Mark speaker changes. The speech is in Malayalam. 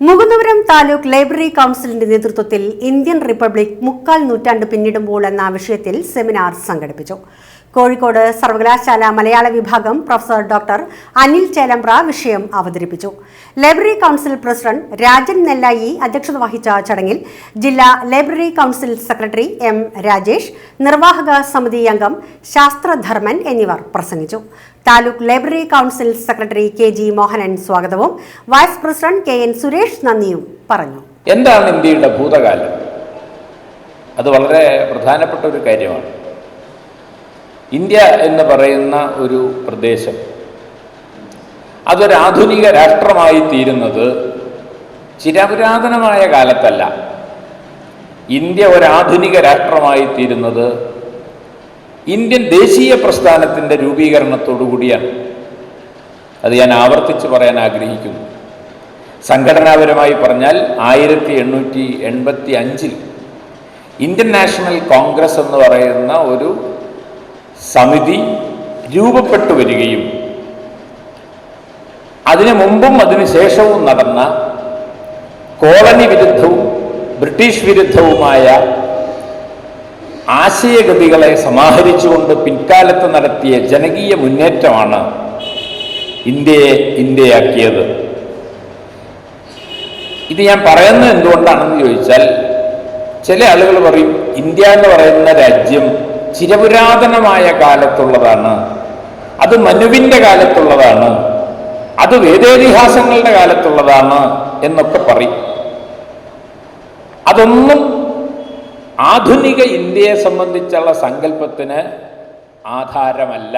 Speaker 1: മുകുന്ദപുരം താലൂക്ക് ലൈബ്രറി കൗൺസിലിന്റെ നേതൃത്വത്തിൽ ഇന്ത്യൻ റിപ്പബ്ലിക് മുക്കാൽ നൂറ്റാണ്ട് പിന്നിടുമ്പോൾ എന്ന വിഷയത്തിൽ സെമിനാർ സംഘടിപ്പിച്ചു. കോഴിക്കോട് സർവകലാശാല മലയാള വിഭാഗം പ്രൊഫസർ ഡോക്ടർ അനിൽ ചേലമ്പ്ര വിഷയം അവതരിപ്പിച്ചു. Library council president Rajan Nellayi അധ്യക്ഷത വഹിച്ച ചടങ്ങിൽ ജില്ലാ library council secretary M Rajesh നിർവാഹക സമിതി അംഗം ശാസ്ത്രധർമ്മൻ എന്നിവർ പ്രസംഗിച്ചു. Taluk library council secretary K G Mohanan സ്വാഗതവും vice president K N Suresh നന്ദിയും പറഞ്ഞു.
Speaker 2: എന്താണ് ഇന്ത്യയുടെ ഭൂതകാലം? അത് വളരെ പ്രധാനപ്പെട്ട ഒരു കാര്യമാണ്. ഇന്ത്യ എന്ന് പറയുന്ന ഒരു പ്രദേശം. അതൊരാധുനിക രാഷ്ട്രമായി തീരുന്നത് ചിരപുരാതനമായ കാലത്തല്ല. ഇന്ത്യ ഒരാധുനിക രാഷ്ട്രമായി തീരുന്നത് ഇന്ത്യൻ ദേശീയ പ്രസ്ഥാനത്തിന്റെ രൂപീകരണത്തോടുകൂടിയാണ് അത് ഞാൻ ആവർത്തിച്ച് പറയാൻ ആഗ്രഹിക്കുന്നു. സംഘടനാപരമായി പറഞ്ഞാൽ ആയിരത്തി എണ്ണൂറ്റി എൺപത്തി അഞ്ചിൽ ഇന്ത്യൻ നാഷണൽ കോൺഗ്രസ് എന്ന് പറയുന്ന ഒരു സമിതി രൂപപ്പെട്ടു വരികയും അതിനു മുമ്പും അതിനുശേഷവും നടന്ന കോളനി വിരുദ്ധവും ബ്രിട്ടീഷ് വിരുദ്ധവുമായ ആശയഗതികളെ സമാഹരിച്ചുകൊണ്ട് പിൻകാലത്ത് നടത്തിയ ജനകീയ മുന്നേറ്റമാണ് ഇന്ത്യയെ ഇന്ത്യയാക്കിയത്. ഇത് ഞാൻ പറയുന്നത് എന്തുകൊണ്ടാണെന്ന് ചോദിച്ചാൽ ചില ആളുകൾ പറയും ഇന്ത്യ എന്ന് പറയുന്ന രാജ്യം ചിരപുരാതനമായ കാലത്തുള്ളതാണ്. അത് മനുവിന്റെ കാലത്തുള്ളതാണ്. അത് വേദേതിഹാസങ്ങളുടെ കാലത്തുള്ളതാണ് എന്നൊക്കെ പറയും. അതൊന്നും ആധുനിക ഇന്ത്യയെ സംബന്ധിച്ചുള്ള സങ്കല്പത്തിന് ആധാരമല്ല.